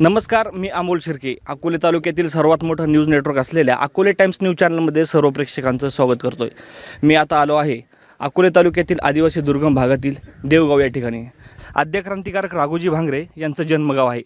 नमस्कार मी अमोल शिर्के. अकोले तालुक्यातील सर्वात मोठं न्यूज नेटवर्क असलेल्या अकोले टाइम्स न्यूज चॅनलमध्ये सर्व प्रेक्षकांचं स्वागत करतोय. मी आता आलो आहे अकोले तालुक्यातील आदिवासी दुर्गम भागातील देवगाव या ठिकाणी. आद्य क्रांतिकारक राघोजी भांगरे यांचं जन्मगाव आहे.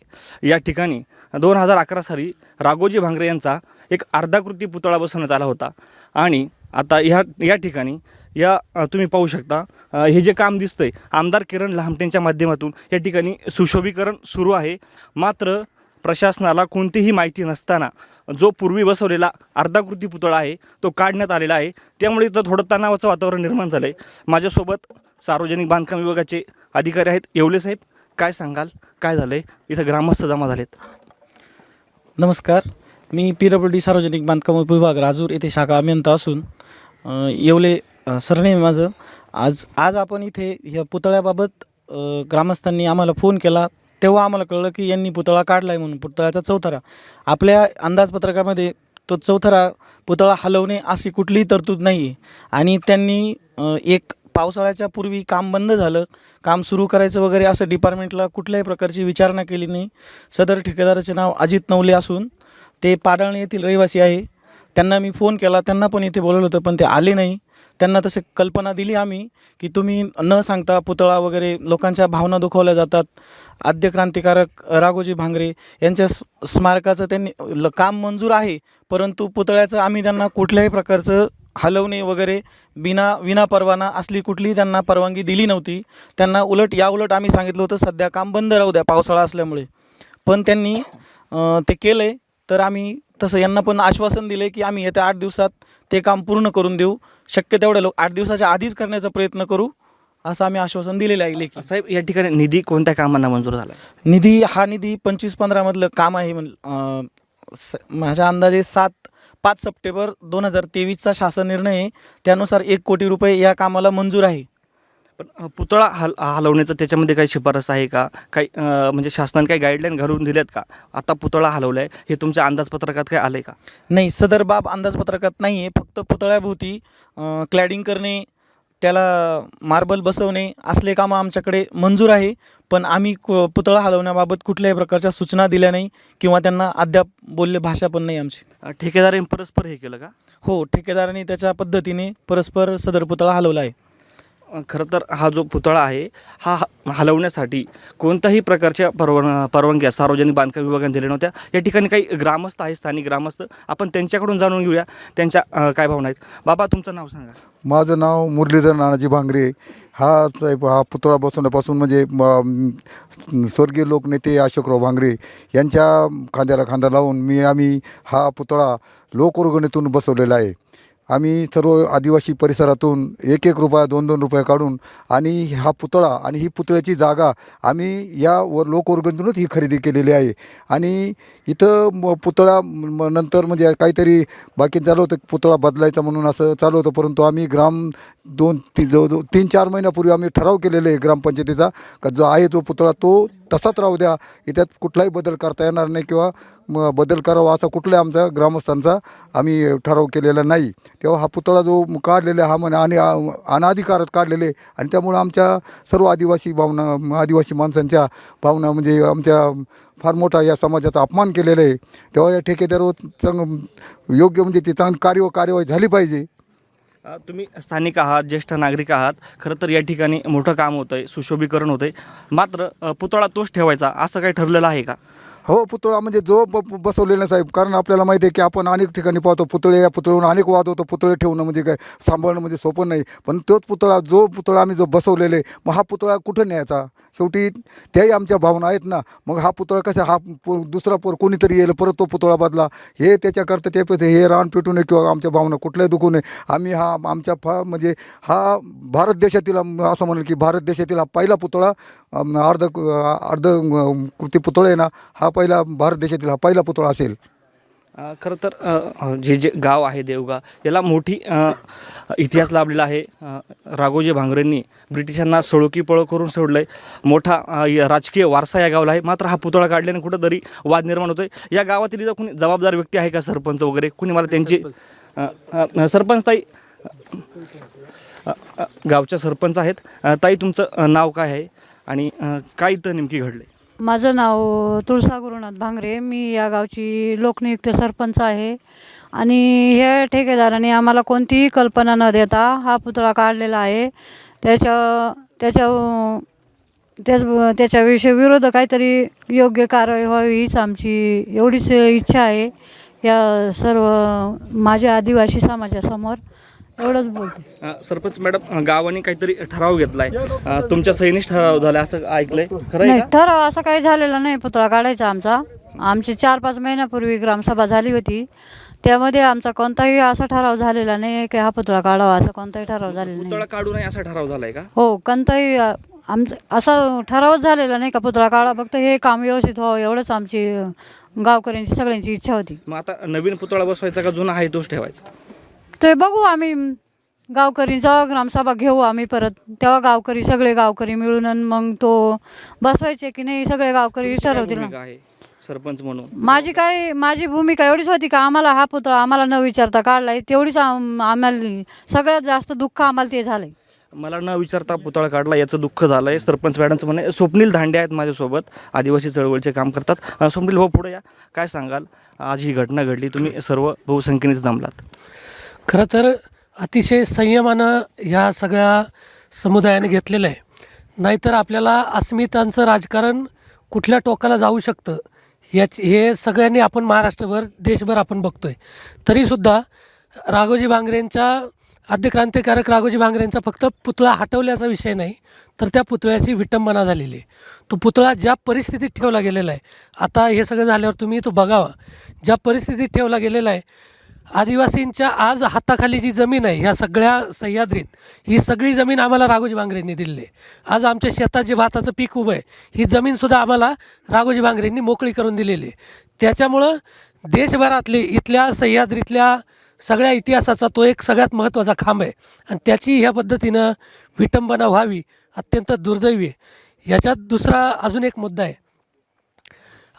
या ठिकाणी दोन हजार अकरा साली राघोजी भांगरे यांचा एक अर्धाकृती पुतळा बसवण्यात आला होता. आणि आता ह्या या ठिकाणी या तुम्ही पाहू शकता. हे जे काम दिसतंय आमदार किरण लहामटेंच्या माध्यमातून या ठिकाणी सुशोभीकरण सुरू आहे. मात्र प्रशासनाला कोणतीही माहिती नसताना जो पूर्वी बसवलेला अर्धाकृती पुतळा आहे तो काढण्यात आलेला आहे. त्यामुळे इथं थोडं तणावाचं वातावरण निर्माण झालं आहे माझ्यासोबत सार्वजनिक बांधकाम विभागाचे अधिकारी आहेत. येवले साहेब काय सांगाल? काय झालं आहे इथं ग्रामस्थ जमा झालेत. नमस्कार. मी पी डब्ल्यू डी सार्वजनिक बांधकाम विभाग राजूर येथे शाखा अभियंता असून येवले सरनेम माझं. आज आज आपण इथे ह्या पुतळ्याबाबत ग्रामस्थांनी आम्हाला फोन केला. तेव्हा आम्हाला कळलं की यांनी पुतळा काढला आहे म्हणून पुतळ्याचा चौथरा. आपल्या अंदाजपत्रकामध्ये तो चौथरा पुतळा हलवणे अशी कुठलीही तरतूद नाही आहे आणि त्यांनी एक पावसाळ्याच्या पूर्वी काम बंद झालं. काम सुरू करायचं वगैरे असं डिपार्टमेंटला कुठल्याही प्रकारची विचारणा केली नाही. सदर ठेकेदाराचे नाव अजित नवले असून ते पाडळणे येथील रहिवासी आहे. त्यांना मी फोन केला. त्यांना पण इथे बोलवलं होतं पण ते आले नाही. त्यांना तसे कल्पना दिली आम्ही की तुम्ही न सांगता पुतळा वगैरे लोकांच्या भावना दुखवल्या जातात. आद्य क्रांतिकारक राघोजी भांगरे यांच्या स्मारकाचं त्यांनी ल काम मंजूर आहे परंतु पुतळ्याचं आम्ही त्यांना कुठल्याही प्रकारचं हलवणे वगैरे बिना विना परवाना असली कुठलीही त्यांना परवानगी दिली नव्हती. त्यांना उलट या उलट आम्ही सांगितलं होतं सध्या काम बंद राहू द्या पावसाळा असल्यामुळे. पण त्यांनी ते केलं आहे तर आम्ही तसं यांना पण आश्वासन दिले की आम्ही येत्या आठ दिवसात ते काम पूर्ण करून देऊ. शक्य तेवढ्या लोक आठ दिवसाच्या आधीच करण्याचा प्रयत्न करू असं आम्ही आश्वासन दिलेलं आहे लेखी. साहेब या ठिकाणी निधी कोणत्या कामांना मंजूर झाला निधी हा निधी पंचवीस पंधरामधलं काम आहे. म्हण माझ्या अंदाजे सात पाच सप्टेंबर दोन हजार तेवीसचा शासन निर्णय त्यानुसार एक कोटी रुपये या कामाला मंजूर आहे. पण पुतळा हल हलवण्याचं त्याच्यामध्ये काही शिफारस आहे का? काही म्हणजे शासनाने काही गाईडलाईन घालून दिल्यात का? आता पुतळा हलवला आहे हे तुमच्या अंदाजपत्रकात काय आलं आहे का? नाही सदर बाब अंदाजपत्रकात नाही आहे फक्त पुतळ्याभोवती क्लॅडिंग करणे त्याला मार्बल बसवणे असले कामं आमच्याकडे मंजूर आहे पण आम्ही कु- पुतळा हलवण्याबाबत कुठल्याही प्रकारच्या सूचना दिल्या नाही किंवा त्यांना अद्याप बोलले भाषा पण नाही आमची. ठेकेदाराने परस्पर हे केलं का? हो ठेकेदाराने त्याच्या पद्धतीने परस्पर सदर पुतळा हलवला आहे. खरं तर हा जो पुतळा आहे हा हलवण्यासाठी कोणत्याही प्रकारच्या परवान परवानग्या सार्वजनिक बांधकाम विभागाने दिल्या नव्हत्या. या ठिकाणी काही ग्रामस्थ आहे स्थानिक ग्रामस्थ. आपण त्यांच्याकडून जाणून घेऊया त्यांच्या काय भावना आहेत. बाबा तुमचं नाव सांगा. माझं नाव मुरलीधर नानाजी भांगरे. हा साहेब हा पुतळा बसवण्यापासून म्हणजे म, स्वर्गीय लोकनेते अशोकराव भांगरे यांच्या खांद्याला खांदा लावून मी आम्ही हा पुतळा लोकवर्गणीतून बसवलेला आहे. आम्ही सर्व आदिवासी परिसरातून एक एक रुपया दोन दोन रुपये काढून आणि हा पुतळा आणि ही पुतळ्याची जागा आम्ही या व लोकवर्गतूनच ही खरेदी केलेली आहे. आणि इथं म- पुतळा म- नंतर म्हणजे काहीतरी बाकी चालू होतं पुतळा बदलायचा म्हणून असं चालू होतं. परंतु आम्ही ग्राम दोन ती जवळजवळ तीन चार महिन्यापूर्वी आम्ही ठराव केलेले आहे ग्रामपंचायतीचा का जो आहे तो पुतळा तो तसाच राहू द्या. याच्यात कुठलाही बदल करता येणार नाही किंवा म बदल करावा असा कुठलाही आमचा ग्रामस्थांचा आम्ही ठराव केलेला नाही. तेव्हा हा पुतळा जो काढलेला आहे हा म्हणे आणि अनाधिकारात काढलेले आणि त्यामुळं आमच्या सर्व आदिवासी भावना आदिवासी माणसांच्या भावना म्हणजे आमच्या फार मोठा या समाजाचा अपमान केलेला आहे. तेव्हा या ठेकेदारावर चांग योग्य म्हणजे ती चांगली कार्य कार्यवाही झाली पाहिजे. तुम्ही स्थानिक आहात ज्येष्ठ नागरिक आहात खरं तर या ठिकाणी मोठं काम होतं आहे सुशोभीकरण होतं आहे मात्र पुतळा तोच ठेवायचा असं काही ठरलेलं आहे का? हो पुतळा म्हणजे जो ब ब- बसवलेला साहेब. कारण आपल्याला माहिती आहे की आपण अनेक ठिकाणी पाहतो पुतळे या पुतळ्याहून अनेक वाद होतो. पुतळे ठेवणं म्हणजे काय? सांभाळणं म्हणजे सोपं नाही. पण तोच पुतळा जो पुतळा आम्ही जो बसवलेले मग हा पुतळा कुठं न्यायचा? शेवटी त्याही आमच्या भावना आहेत ना. मग हा पुतळा कसा? हा पो दुसरा पोर कोणीतरी येईल परत तो पुतळा बदला. हे त्याच्याकरता ते पे- हे रान पेटू नये किंवा आमच्या भावना कुठल्याही दुखू नये. आम्ही हा आमच्या फा म्हणजे हा भारत देशातील आम- असं म्हणेल की भारत देशातील हा पहिला पुतळा अम, अर्ध अर्ध कृती पुतळा आहे ना हा पहिला भारत देशातील हा पहिला पुतळा असेल. अ, खरं तर अ, अ, जे जे गाव आहे देवगा याला मोठी अ, इतिहास लाभलेला आहे. अ, राघोजी भांगरेंनी ब्रिटिशांना सळोकी पळो करून सोडलं आहे मोठा अ, य- राजकीय वारसा या गावाला आहे. मात्र हा पुतळा काढल्याने कुठंतरी वाद निर्माण होतोय. या गावातील इथं कोणी जबाबदार व्यक्ती आहे का सरपंच वगैरे? कुणी मला त्यांची अ, अ, सरपंच ताई अ, अ, गावच्या सरपंच आहेत. अ, ताई तुमचं अ, नाव काय आहे? आणि अ, काय इथं नेमकी घडलं माझं नाव तुळसा गुरुनाथ भांगरे. मी या गावची लोकनियुक्त सरपंच आहे. आणि हे ठेकेदाराने आम्हाला कोणतीही कल्पना न देता हा पुतळा काढलेला आहे. त्याच्या त्याच्या त्याच त्याच्याविषयी विरोध काहीतरी योग्य कारवाई व्हावी हीच आमची एवढीच इच्छा आहे. या सर्व माझ्या आदिवासी समाजासमोर. एवढंच बोलते. अ, सरपंच मॅडम गावाने काहीतरी ठराव घेतलाय. अ, तुमच्या सैनिक ठराव झाला असं ऐकलंय. खरं आहे नाही का? ठराव असं काही झालेलं नाही पुतळा काढायचा आमचा. आमची चार पाच महिन्यापूर्वी ग्रामसभा झाली होती. त्यामध्ये आमचा कोणताही असा ठराव झालेला नाही की हा पुतळा काढावा असा कोणताही ठराव झालेला नाही पुतळा काढू नये असा ठराव झालाय का? हो कोणताही अ, आमचं असा ठरावच झालेला नाही का पुतळा काढा फक्त हे काम व्यवस्थित व्हावं एवढंच आमची अ, गावकऱ्यांची सगळ्यांची इच्छा होती. मग आता नवीन पुतळा बसवायचा का जुना आहे तोच ठेवायचा? ते बघू आम्ही गावकरीचा ग्रामसभा घेऊ आम्ही परत तेव्हा गावकरी सगळे गावकरी मिळून आणि मग तो बसवायचे की नाही सगळे गावकरी ठरवतील ना. भूमिका आहे? सरपंच म्हणून. माझी काय माझी भूमिका एवढीच होती का आम्हाला हा पुतळा आम्हाला न विचारता काढलाय तेवढीच आम- आम्हाला सगळ्यात जास्त दुःख आम्हाला ते झालंय. मला न विचारता पुतळा काढला याचं दुःख झालंय. सरपंच मॅडमचं म्हणे स्वप्नील धांडे आहेत माझ्यासोबत आदिवासी चळवळीचे काम करतात. अ, स्वप्नील भाऊ पुढे या काय सांगाल? आज ही घटना घडली तुम्ही सर्व बहुसंख्येने जमलात खरं तर अतिशय संयमानं ह्या सगळ्या समुदायाने घेतलेलं आहे. नाहीतर आपल्याला अस्मितांचं राजकारण कुठल्या टोकाला जाऊ शकतं? याच हे सगळ्यांनी आपण महाराष्ट्रभर देशभर आपण बघतो आहे तरीसुद्धा राघोजी भांगरेंच्या आद्यक्रांतिकारक राघोजी भांगरेंचा फक्त पुतळा हटवल्याचा विषय नाही तर त्या पुतळ्याची विटंबना झालेली आहे. तो पुतळा ज्या परिस्थितीत ठेवला गेलेला आहे आता हे सगळं झाल्यावर तुम्ही तो बघावा. ज्या परिस्थितीत ठेवला गेलेला आहे आदिवासींच्या आज हाताखाली जी जमीन आहे ह्या सगळ्या सह्याद्रीत ही सगळी जमीन आम्हाला राघोजी भांगरेंनी दिलेली आहे. आज आमच्या शेतात जे भाताचं पीक उभं आहे ही जमीनसुद्धा आम्हाला राघोजी भांगरेंनी मोकळी करून दिलेली आहे. त्याच्यामुळं देशभरातली इथल्या सह्याद्रीतल्या सगळ्या इतिहासाचा तो एक सगळ्यात महत्त्वाचा खांब आहे. आणि त्याची ह्या पद्धतीनं विटंबना व्हावी अत्यंत दुर्दैवी आहे. याच्यात दुसरा अजून एक मुद्दा आहे.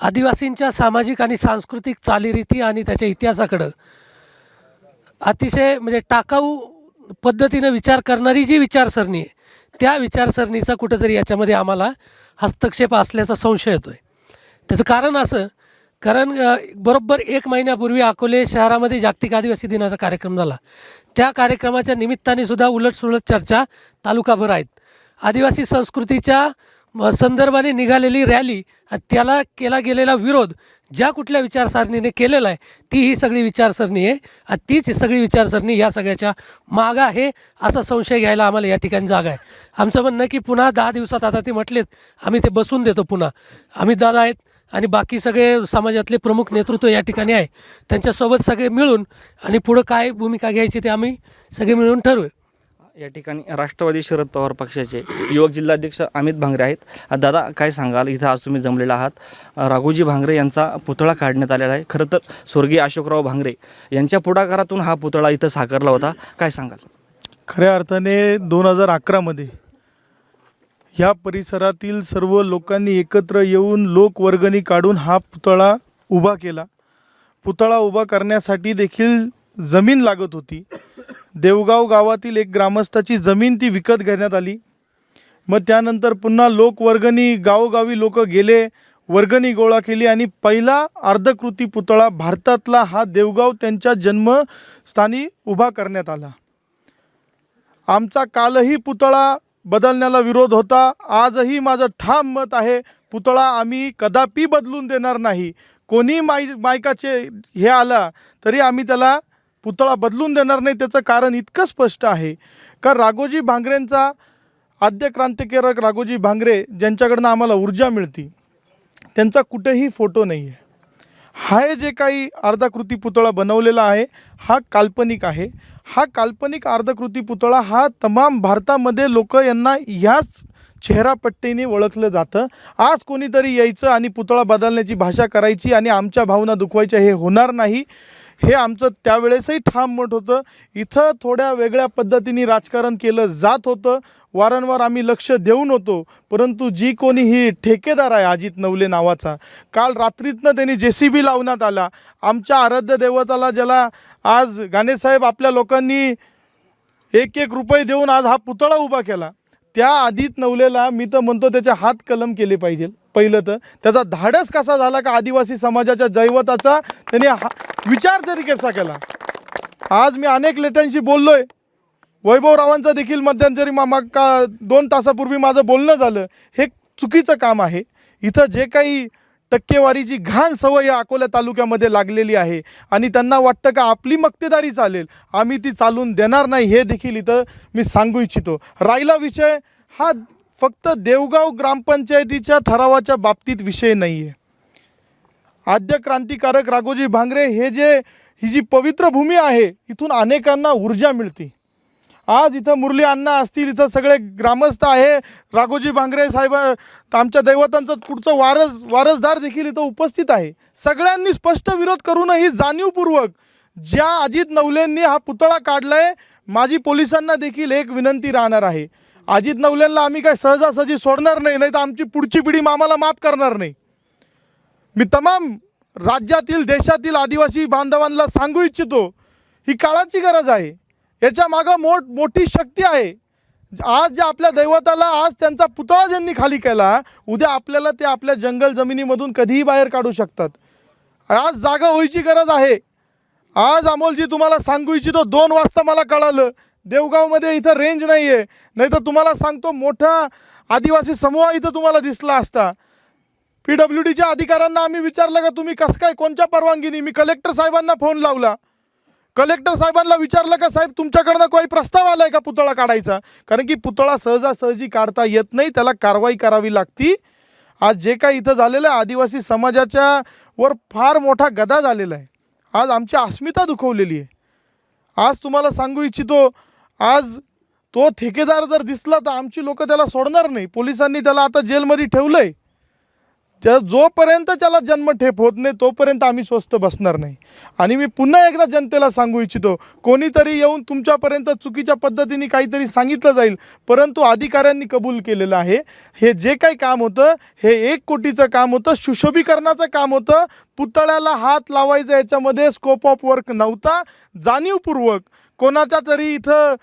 आदिवासींच्या सामाजिक आणि सांस्कृतिक चालीरीती आणि त्याच्या इतिहासाकडं अतिशय म्हणजे टाकाऊ पद्धतीनं विचार करणारी जी विचारसरणी आहे त्या विचारसरणीचा कुठंतरी याच्यामध्ये आम्हाला हस्तक्षेप असल्याचा संशय येतो आहे त्याचं कारण असं कारण बरोबर एक महिन्यापूर्वी अकोले शहरामध्ये जागतिक आदिवासी दिनाचा कार्यक्रम झाला. त्या कार्यक्रमाच्या निमित्ताने सुद्धा उलटसुलट चर्चा तालुकाभर आहेत. आदिवासी संस्कृतीच्या संदर्भाने निघालेली रॅली आणि त्याला केला गेलेला विरोध ज्या कुठल्या विचारसरणीने केलेला आहे ती ही सगळी विचारसरणी आहे आणि तीच ही सगळी विचारसरणी या सगळ्याच्या मागं आहे असा संशय घ्यायला आम्हाला या ठिकाणी जागा आहे. आमचं म्हणणं की पुन्हा दहा दिवसात आता ते म्हटलेत आम्ही ते बसून देतो पुन्हा. आम्ही दादा आहेत आणि बाकी सगळे समाजातले प्रमुख नेतृत्व या ठिकाणी आहे. त्यांच्यासोबत सगळे मिळून आणि पुढं काय भूमिका घ्यायची ते आम्ही सगळे मिळून ठरवू. या ठिकाणी राष्ट्रवादी शरद पवार पक्षाचे युवक जिल्हाध्यक्ष अमित भांगरे आहेत. दादा काय सांगाल? इथं आज तुम्ही जमलेला आहात. राघोजी भांगरे यांचा पुतळा काढण्यात आलेला आहे. खरं तर स्वर्गीय अशोकराव भांगरे यांच्या पुढाकारातून हा पुतळा इथं साकारला होता. काय सांगाल? खऱ्या अर्थाने दोन हजार अकरामध्ये ह्या परिसरातील सर्व लोकांनी एकत्र येऊन लोकवर्गणी काढून हा पुतळा उभा केला. पुतळा उभा करण्यासाठी देखील जमीन लागत होती. देवगाव गावातील एक ग्रामस्थाची जमीन ती विकत घेण्यात आली. मग त्यानंतर पुन्हा लोकवर्गणी गावोगावी लोक गेले वर्गणी गोळा केली आणि पहिला अर्धकृती पुतळा भारतातला हा देवगाव त्यांच्या जन्मस्थानी उभा करण्यात आला. आमचा कालही पुतळा बदलण्याला विरोध होता. आजही माझं ठाम मत आहे पुतळा आम्ही कदापि बदलून देणार नाही. कोणी माय मायकाचे हे आला तरी आम्ही त्याला पुतळा बदलून देणार नाही त्याचं कारण इतकं स्पष्ट आहे. का राघोजी भांगरेंचा आद्य क्रांतिकारक राघोजी भांगरे ज्यांच्याकडनं आम्हाला ऊर्जा मिळती त्यांचा कुठेही फोटो नाही आहे. हा जे काही अर्धाकृती पुतळा बनवलेला आहे हा काल्पनिक आहे. हा काल्पनिक अर्धकृती पुतळा हा तमाम भारतामध्ये लोक यांना ह्याच चेहरापट्टीने ओळखलं जातं. आज कोणीतरी यायचं आणि पुतळा बदलण्याची भाषा करायची आणि आमच्या भावना दुखवायच्या हे होणार नाही. हे आमचं त्यावेळेसही ठाम मत होतं. इथं थोड्या वेगळ्या पद्धतीने राजकारण केलं जात होतं. वारंवार आम्ही लक्ष देऊन होतो. परंतु जी कोणी ही ठेकेदार आहे अजित नवले नावाचा काल रात्रीतनं त्यांनी जे सी बी लावण्यात आला. आमच्या आराध्य देवताला ज्याला आज गाणेसाहेब आपल्या लोकांनी एक एक रुपये देऊन आज हा पुतळा उभा केला. त्या आदित नवलेला मी तर म्हणतो त्याचे हात कलम केले पाहिजे. पहिलं तर. त्याचा धाडस कसा झाला का आदिवासी समाजाच्या जैवताचा? त्याने हा विचार तरी कसा केला. आज मी अनेक नेत्यांशी आहे वैभवरावांचं देखील मध्यंतरी मामा का दोन तासापूर्वी माझं बोलणं झालं हे चुकीचं काम आहे. इथं जे काही टक्केवारीची घाण सवय या अकोला तालुक्यामध्ये लागलेली आहे आणि त्यांना वाटतं का आपली मक्तेदारी चालेल आम्ही ती चालून देणार नाही हे देखील इथं मी सांगू इच्छितो. राहिला विषय हा फक्त देवगाव ग्रामपंचायतीच्या ठरावाच्या बाबतीत विषय नाही आहे आद्य क्रांतिकारक राघोजी भांगरे हे जे ही जी पवित्र भूमी आहे इथून अनेकांना ऊर्जा मिळते. आज इथं मुरली अण्णा असतील इथं सगळे ग्रामस्थ आहे. राघोजी भांगरे साहेब आमच्या दैवतांचं पुढचं वारस वारसदार देखील इथं उपस्थित आहे. सगळ्यांनी स्पष्ट विरोध करूनही जाणीवपूर्वक ज्या अजित नवलेंनी हा पुतळा काढलाय माझी पोलिसांना देखील एक विनंती राहणार आहे. अजित नवलेंना आम्ही काय सहजासहजी सोडणार नाही नाही तर आमची पुढची पिढी आम्हाला माफ करणार नाही. मी तमाम राज्यातील देशातील आदिवासी बांधवांना सांगू इच्छितो ही काळाची गरज आहे. याच्या मागं मोठ मोठी शक्ती आहे. आज ज्या आपल्या दैवताला आज त्यांचा पुतळा ज्यांनी खाली केला उद्या आपल्याला ते आपल्या जंगल जमिनीमधून कधीही बाहेर काढू शकतात. आज जागा व्हायची गरज आहे. आज अमोलजी तुम्हाला सांगू इच्छितो दोन वाजता मला कळालं. देवगावमध्ये इथं रेंज नाही आहे नाही तर तुम्हाला सांगतो मोठा आदिवासी समूह इथं तुम्हाला दिसला असता. पी डब्ल्यू डीच्या अधिकाऱ्यांना आम्ही विचारलं का तुम्ही कसं काय कोणत्या परवानगीने? मी कलेक्टर साहेबांना फोन लावला. कलेक्टर साहेबांना विचारलं का साहेब तुमच्याकडनं काही प्रस्ताव आला आहे का पुतळा काढायचा? कारण की पुतळा सहजासहजी काढता येत नाही त्याला कारवाई करावी लागती. आज जे काही इथं झालेलं आहे आदिवासी समाजाच्या वर फार मोठा गदा झालेला आहे. आज आमची अस्मिता दुखवलेली आहे. आज तुम्हाला सांगू इच्छितो आज तो ठेकेदार जर दिसला तर आमची लोक त्याला सोडणार नाही. पोलिसांनी त्याला आता जेलमध्ये ठेवलं आहे त्या जोपर्यंत त्याला जन्मठेप होत नाही तोपर्यंत आम्ही स्वस्त बसणार नाही. आणि मी पुन्हा एकदा जनतेला सांगू इच्छितो कोणीतरी येऊन तुमच्यापर्यंत चुकीच्या पद्धतीने काहीतरी सांगितलं जाईल परंतु अधिकाऱ्यांनी कबूल केलेलं आहे. हे जे काही काम होतं हे एक कोटीचं काम होतं सुशोभीकरणाचं काम होतं. पुतळ्याला हात लावायचा याच्यामध्ये स्कोप ऑफ वर्क नव्हता. जाणीवपूर्वक कोणाच्या तरी इथं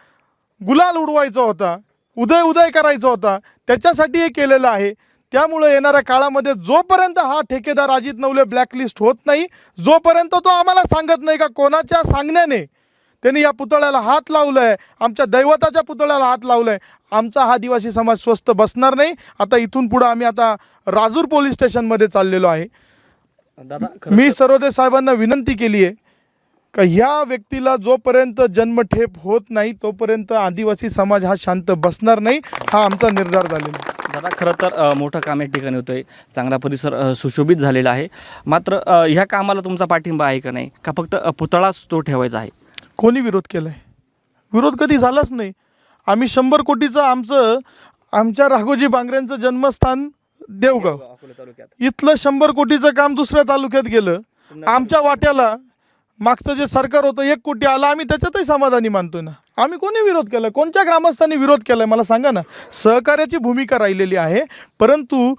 गुलाल उडवायचा होता उदय उदय करायचा होता. त्याच्यासाठी हे केलेलं आहे. त्यामुळे येणाऱ्या काळामध्ये जोपर्यंत हा ठेकेदार अजित नवले ब्लॅकलिस्ट होत नाही जोपर्यंत तो आम्हाला सांगत नाही का कोणाच्या सांगण्याने त्यांनी या पुतळ्याला हात लावलं आहे आमच्या दैवताच्या पुतळ्याला हात लावलं आहे आमचा हा आदिवासी समाज स्वस्त बसणार नाही. आता इथून पुढं आम्ही आता राजूर पोलीस स्टेशनमध्ये चाललेलो आहे. दादा मी सरोदे साहेबांना विनंती केली आहे का ह्या व्यक्तीला जोपर्यंत जन्मठेप होत नाही तोपर्यंत आदिवासी समाज हा शांत बसणार नाही हा आमचा निर्धार झालेला आहे. दादा खरं तर मोठं काम या ठिकाणी होतं आहे चांगला परिसर सुशोभित झालेला आहे. मात्र ह्या कामाला तुमचा पाठिंबा आहे का नाही? का फक्त पुतळाच तो ठेवायचा आहे? कोणी विरोध केला आहे विरोध कधी झालाच नाही. आम्ही शंभर कोटीचं आमचं आमच्या राघोजी बांगऱ्यांचं जन्मस्थान देवगाव. इथलं शंभर कोटीचं काम दुसऱ्या तालुक्यात गेलं. आमच्या वाट्याला मागचं जे सरकार होतं एक कोटी आलं आम्ही त्याच्यातही समाधानी मानतोय ना. आम्ही कोणी विरोध केला? कोणत्या ग्रामस्थांनी विरोध केला आहे? मला सांगा ना. सहकार्याची भूमिका राहिलेली आहे परंतु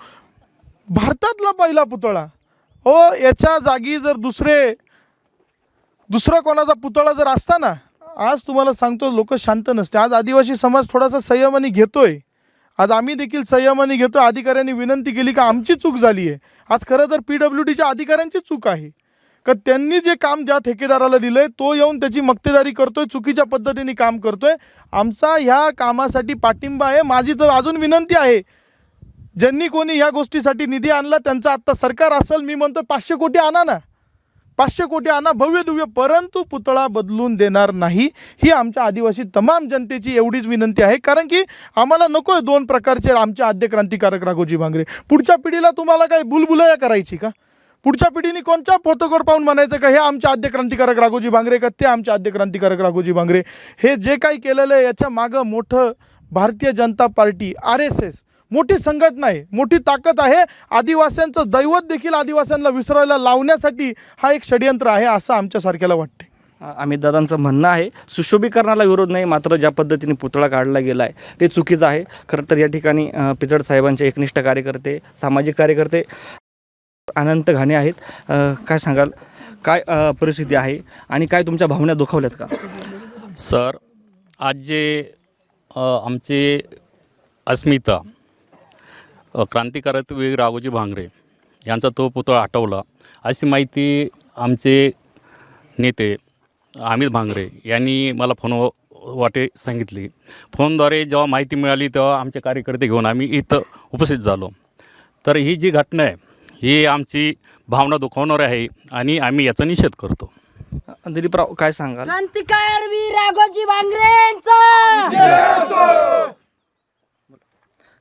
भारतातला पहिला पुतळा ओ याच्या जागी जर दुसरे दुसरा कोणाचा पुतळा जर असता ना आज तुम्हाला सांगतो लोक शांत नसते. आज आदिवासी समाज थोडासा संयमाने घेतोय. आज आम्ही देखील संयमाने घेतो अधिकाऱ्यांनी विनंती केली का आमची चूक झाली आहे. आज खरं तर पी डब्ल्यू डीच्या अधिकाऱ्यांची चूक आहे. का त्यांनी जे काम ज्या ठेकेदाराला दिलं आहे तो येऊन त्याची मक्तेदारी करतोय चुकीच्या पद्धतीने काम करतोय. आमचा ह्या कामासाठी पाठिंबा आहे. माझी तर अजून विनंती आहे. ज्यांनी कोणी ह्या गोष्टीसाठी निधी आणला त्यांचा आत्ता सरकार असेल मी म्हणतो पाचशे कोटी आणा ना. पाचशे कोटी आणा भव्य दुव्य परंतु पुतळा बदलून देणार नाही. ही आमच्या आदिवासी तमाम जनतेची एवढीच विनंती आहे. कारण की आम्हाला नको आहे दोन प्रकारचे आमचे आद्य क्रांतिकारक राघोजी भांगरे. पुढच्या पिढीला तुम्हाला काय बुलबुलया करायची का? पुढच्या पिढीने कोणत्या फोटोकोड पाहून म्हणायचं का? हे आमचे आद्य क्रांतिकारक राघोजी भांगरे का? ते आमचे आद्य क्रांतिकारक राघोजी भांगरे. हे जे काही केलेलं आहे याच्या मागं मोठं Bharatiya Janata Party R S S मोठी संघटना आहे मोठी ताकद आहे. आदिवासींचं दैवत देखील आदिवासींना विसरायला लावण्यासाठी हा एक षडयंत्र आहे असं आमच्यासारख्याला वाटते आम्ही अमित दादांचं म्हणणं आहे सुशोभीकरणाला विरोध नाही मात्र ज्या पद्धतीने पुतळा काढला गेला आहे ते चुकीचं आहे. खरं तर या ठिकाणी पिचड साहेबांचे एकनिष्ठ कार्यकर्ते सामाजिक कार्यकर्ते अनंत घाणे आहेत. काय सांगाल? काय परिस्थिती आहे आणि काय तुमच्या भावना दुखावल्यात का? सर आज जे आमचे अस्मिता क्रांतिकारकवीर क्रांतिकारक राघोजी भांगरे यांचा तो पुतळा हटवला. अशी माहिती आमचे नेते अमित भांगरे यांनी मला फोन वाटे सांगितली. फोनद्वारे जेव्हा माहिती मिळाली तेव्हा आमचे कार्यकर्ते घेऊन आम्ही इथं उपस्थित झालो. तर ही जी घटना आहे ही आमची भावना दुखावणार आहे आणि आम्ही याचा निषेध करतो. दिलीपराव काय सांगाल? क्रांतिकार वीर राघोजी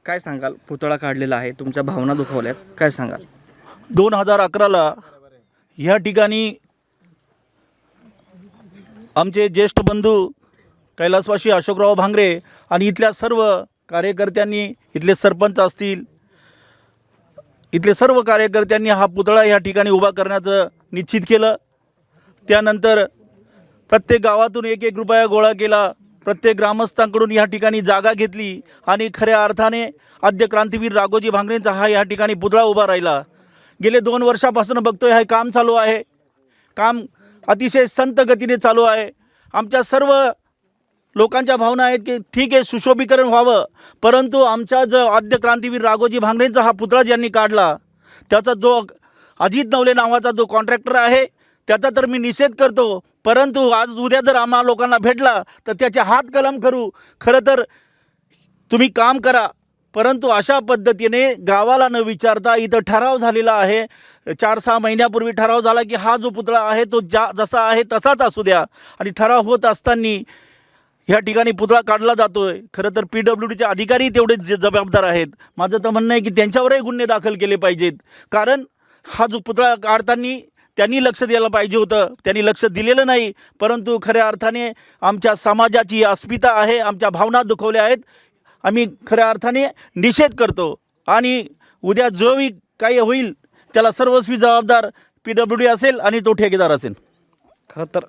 काय सांगाल? पुतळा काढलेला आहे तुमच्या भावना दुखावल्यात काय सांगाल? दोन हजार अकराला ह्या ठिकाणी आमचे ज्येष्ठ बंधू कैलासवासी अशोकराव भांगरे आणि इथल्या सर्व कार्यकर्त्यांनी इथले सरपंच असतील इथले सर्व कार्यकर्त्यांनी हा पुतळा या ठिकाणी उभा करण्याचं निश्चित केलं. त्यानंतर प्रत्येक गावातून एक एक रुपया गोळा केला. प्रत्येक ग्रामस्थांकडून या ठिकाणी जागा घेतली आणि खऱ्या अर्थाने आद्य क्रांतीवीर राघोजी भांगरेंचा हा या ठिकाणी पुतळा उभा राहिला. गेले दोन वर्षापासून बघतोय हे काम चालू आहे. काम अतिशय संत गतीने चालू आहे. आमच्या सर्व लोकांच्या भावना आहेत की ठीक आहे सुशोभीकरण व्हावं. परंतु आमच्या जो आद्य क्रांतीवीर राघोजी भांगरेंचा हा पुतळा ज्यांनी काढला. त्याचा जो अजित नवले नावाचा जो कॉन्ट्रॅक्टर आहे त्याचा तर मी निषेध करतो. परंतु आज उद्या जर आम्हा लोकांना भेटला तर त्याचे हात कलम करू. खरं तर तुम्ही काम करा. परंतु अशा पद्धतीने गावाला न विचारता इथं ठराव झालेला आहे. चार सहा महिन्यापूर्वी ठराव झाला की हा जो पुतळा आहे तो ज्या जसा आहे तसाच असू द्या. आणि ठराव होत असताना ह्या ठिकाणी पुतळा काढला जातोय. खरं तर पी डब्ल्यू डीचे अधिकारी तेवढेच जे जबाबदार आहेत. माझं तर म्हणणं आहे की त्यांच्यावरही गुन्हे दाखल केले पाहिजेत. कारण हा जो पुतळा काढताना त्यांनी लक्ष द्यायला पाहिजे होतं. त्यांनी लक्ष दिलेलं नाही. परंतु खऱ्या अर्थाने आमच्या समाजाची अस्मिता आहे आमच्या भावना दुखवल्या आहेत. आम्ही खऱ्या अर्थाने निषेध करतो. आणि उद्या जोही काही होईल त्याला सर्वस्वी जबाबदार पी डब्ल्यू डी असेल आणि तो ठेकेदार असेल. खरं तर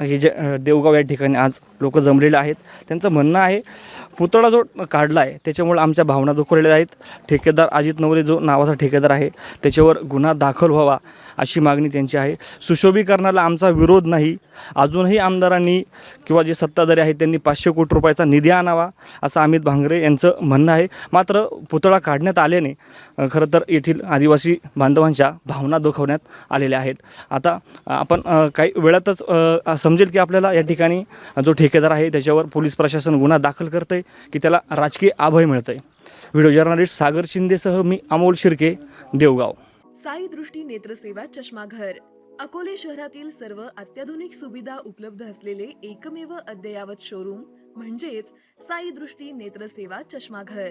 हे जे देवगाव या ठिकाणी आज लोक जमलेले आहेत. त्यांचं म्हणणं आहे पुतळा जो काढला आहे त्याच्यामुळे आमच्या भावना दुखवलेल्या आहेत. ठेकेदार अजित नवरे जो नावाचा ठेकेदार आहे त्याच्यावर गुन्हा दाखल व्हावा अशी मागणी त्यांची आहे. सुशोभीकरणाला आमचा विरोध नाही. अजूनही आमदारांनी किंवा जे सत्ताधारी आहेत त्यांनी पाचशे कोटी रुपयाचा निधी आणावा असं अमित भांगरे यांचं म्हणणं आहे. मात्र पुतळा काढण्यात आल्याने खरं तर येथील आदिवासी बांधवांच्या भावना दुखवण्यात आलेल्या आहेत. आता आपण काही वेळातच समजेल की आपल्याला या ठिकाणी जो ठेकेदार आहे त्याच्यावर पोलीस प्रशासन गुन्हा दाखल करतं आहे की त्याला राजकीय आभय मिळतं आहे व्हिडिओ जर्नलिस्ट सागर शिंदेसह मी अमोल शिर्के देवगाव. साई दृष्टी नेत्रसेवा चष्माघर. अकोले शहरातील सर्व अत्याधुनिक सुविधा उपलब्ध असलेले एकमेव अद्ययावत शोरूम म्हणजेच साई दृष्टी नेत्रसेवा चष्माघर.